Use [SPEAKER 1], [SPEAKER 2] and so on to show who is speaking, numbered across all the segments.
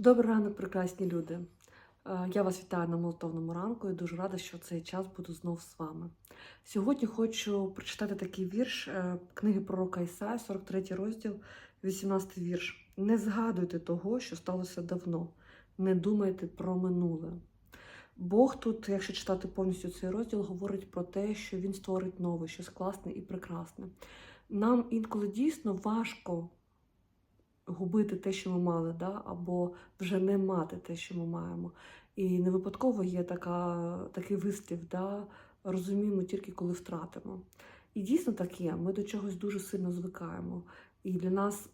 [SPEAKER 1] Добрий ранок, прекрасні люди. Е, Я вас вітаю на молитовному ранку і дуже рада, що цей час буду знов з вами. Сьогодні хочу прочитати такий вірш е, книги пророка Ісая, 43 розділ, 18 вірш. Не згадуйте того, що сталося давно, не думайте про минуле. Бог тут, якщо читати повністю цей розділ, говорить про те, що він створить нове, щось класне і прекрасне. Нам інколи дійсно важко губити те, що ми мали, да? або вже не мати те, що ми маємо. І не випадково є така, такий вислів, да? розуміємо тільки коли втратимо. І дійсно так є. Ми до чогось дуже сильно звикаємо. І для нас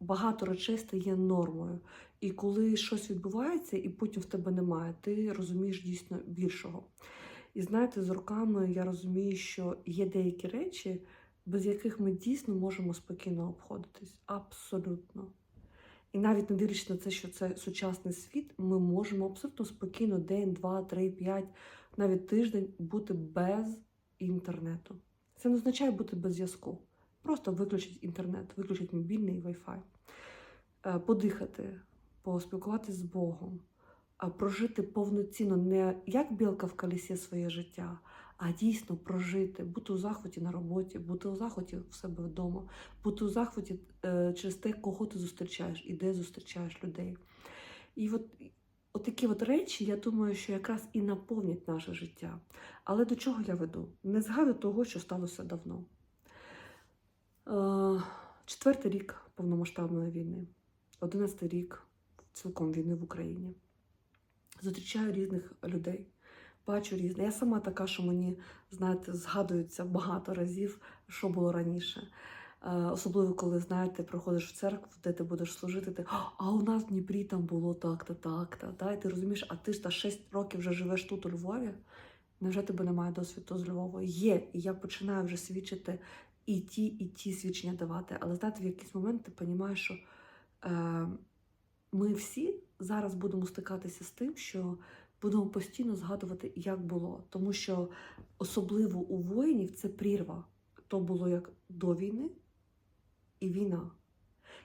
[SPEAKER 1] багато речей стає нормою. І коли щось відбувається, і потім в тебе немає, ти розумієш дійсно більшого. І знаєте, з роками я розумію, що є деякі речі, без яких ми дійсно можемо спокійно обходитись. Абсолютно. І навіть не дивлячись на це, що це сучасний світ, ми можемо абсолютно спокійно день, два, три, п'ять, навіть тиждень бути без інтернету. Це не означає бути без зв'язку. Просто виключить інтернет, виключить мобільний Wi-Fi. Е, Подихати, поспілкуватися з Богом, прожити повноцінно не як білка в колесі своє життя, а дійсно прожити, бути у захваті на роботі, бути у захваті в себе вдома, бути у захваті е, через те, кого ти зустрічаєш і де зустрічаєш людей. І от, такі от речі, я думаю, що якраз і наповнять наше життя. Але до чого я веду? Не згадую того, що сталося давно. Е, четвертий рік повномасштабної війни, одинадцятий рік цілком війни в Україні. Зустрічаю різних людей бачу різне. Я сама така, що мені, знаєте, згадується багато разів, що було раніше. Е, Особливо, коли, знаєте, приходиш в церкву, де ти будеш служити, ти, а у нас в Дніпрі там було так-то, так-то. Да? І ти розумієш, а ти ж та 6 років вже живеш тут у Львові. Невже тебе немає досвіду з Львова? Є, і я починаю вже свідчити і ті, і ті свідчення давати. Але знаєте, в якийсь момент ти розумієш, що е, ми всі зараз будемо стикатися з тим, що будемо постійно згадувати, як було. Тому що особливо у воїнів це прірва. То було як до війни і війна.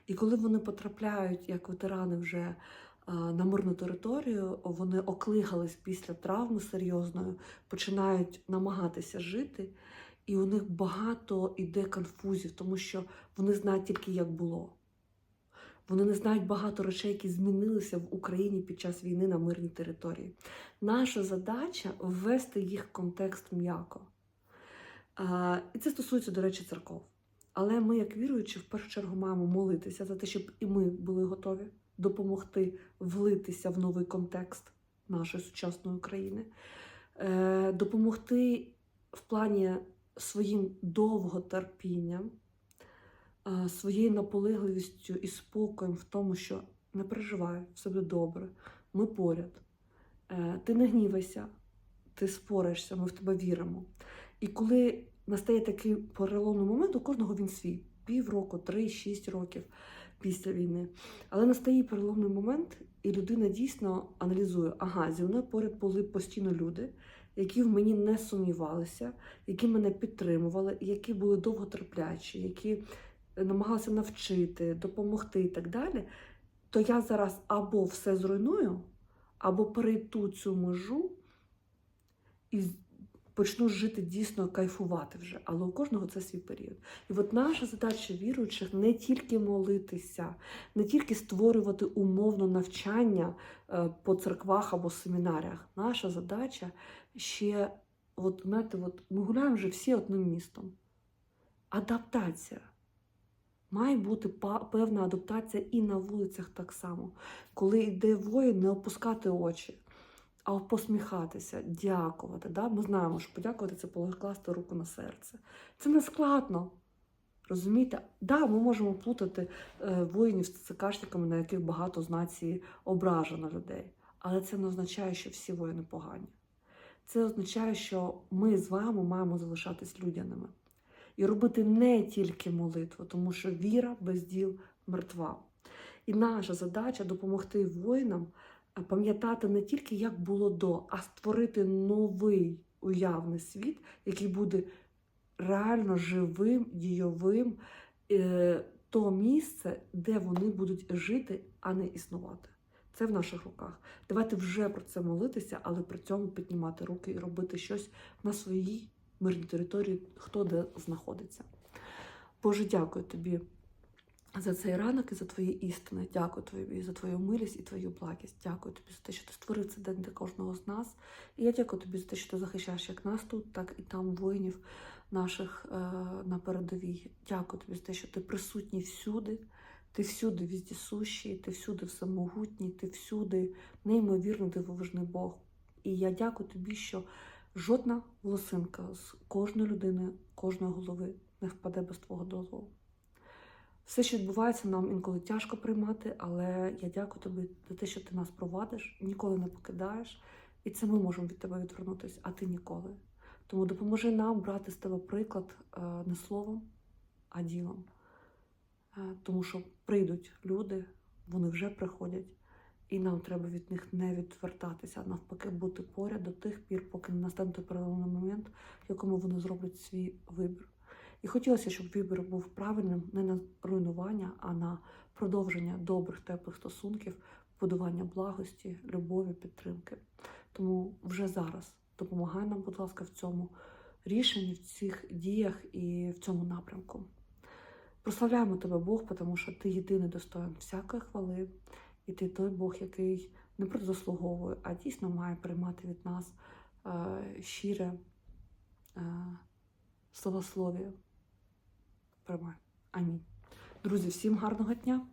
[SPEAKER 1] І коли вони потрапляють, як ветерани вже на мирну територію, вони оклигались після травми серйозної, починають намагатися жити, і у них багато іде конфузів, тому що вони знають тільки, як було. Вони не знають багато речей, які змінилися в Україні під час війни на мирній території. Наша задача ввести їх в контекст м'яко. І це стосується, до речі, церков. Але ми, як віруючі, в першу чергу маємо молитися за те, щоб і ми були готові допомогти влитися в новий контекст нашої сучасної України, е, допомогти в плані своїм довготерпінням, своєю наполегливістю і спокоєм в тому, що не переживай, все буде добре, ми поряд. Е, Ти не гнівайся, ти споришся, ми в тебе віримо. І коли настає такий переломний момент, у кожного він свій півроку, три, шість років після війни. Але настає переломний момент, і людина дійсно аналізує: ага, зі мною поряд були постійно люди, які в мені не сумнівалися, які мене підтримували, які були довготерплячі, які намагалися навчити, допомогти і так далі. То я зараз або все зруйную, або перейду цю межу і почну жити дійсно кайфувати вже. Але у кожного це свій період. І от наша задача віруючих не тільки молитися, не тільки створювати умовно навчання е, по церквах або семінаріях. Наша задача ще, от, знаєте, от ми гуляємо вже всі одним містом. Адаптація. Має бути певна адаптація і на вулицях так само. Коли йде воїн, не опускати очі, а посміхатися, дякувати. Да? Ми знаємо, що подякувати це покласти руку на серце. Це не складно. Розумієте? Да, ми можемо плутати е, воїнів з цикашниками, на яких багато з нації ображено людей. Але це не означає, що всі воїни погані. Це означає, що ми з вами маємо залишатись людяними і робити не тільки молитву, тому що віра без діл мертва. І наша задача допомогти воїнам е, пам'ятати не тільки, як було до, а створити новий уявний світ, який буде реально живим, дійовим, е, то місце, де вони будуть жити, а не існувати. Це в наших руках. Давайте вже про це молитися, але при цьому піднімати руки і робити щось на своїй мирній території, хто де знаходиться. Боже, дякую тобі за цей ранок і за твої істини. Дякую тобі за твою милість і твою благість. Дякую тобі за те, що ти створив цей день для кожного з нас. І я дякую тобі за те, що ти захищаєш як нас тут, так і там воїнів наших е, на передовій. Дякую тобі за те, що ти присутній всюди. Ти всюди віздісущий, ти всюди всемогутній, ти всюди неймовірно дивовижний Бог. І я дякую тобі, що жодна волосинка з кожної людини, кожної голови не впаде без твого дозволу. Все, що відбувається, нам інколи тяжко приймати, але я дякую тобі за те, що ти нас провадиш, ніколи не покидаєш, і це ми можемо від тебе відвернутися, а ти ніколи. Тому допоможи нам брати з тебе приклад е, не словом, а ділом. Е, Тому що прийдуть люди, вони вже приходять, і нам треба від них не відвертатися, а навпаки, бути поряд до тих пір, поки не настане той переломний момент, в якому вони зроблять свій вибір. І хотілося, щоб вибір був правильним не на руйнування, а на продовження добрих, теплих стосунків, будування благості, любові, підтримки. Тому вже зараз допомагай нам, будь ласка, в цьому рішенні, в цих діях і в цьому напрямку. Прославляємо тебе, Бог, тому що ти єдиний достоин всякої хвали, і ти той Бог, який не просто заслуговує, а дійсно має приймати від нас е, щире е, словослов'я. Приймай. Амінь. Друзі, всім гарного дня!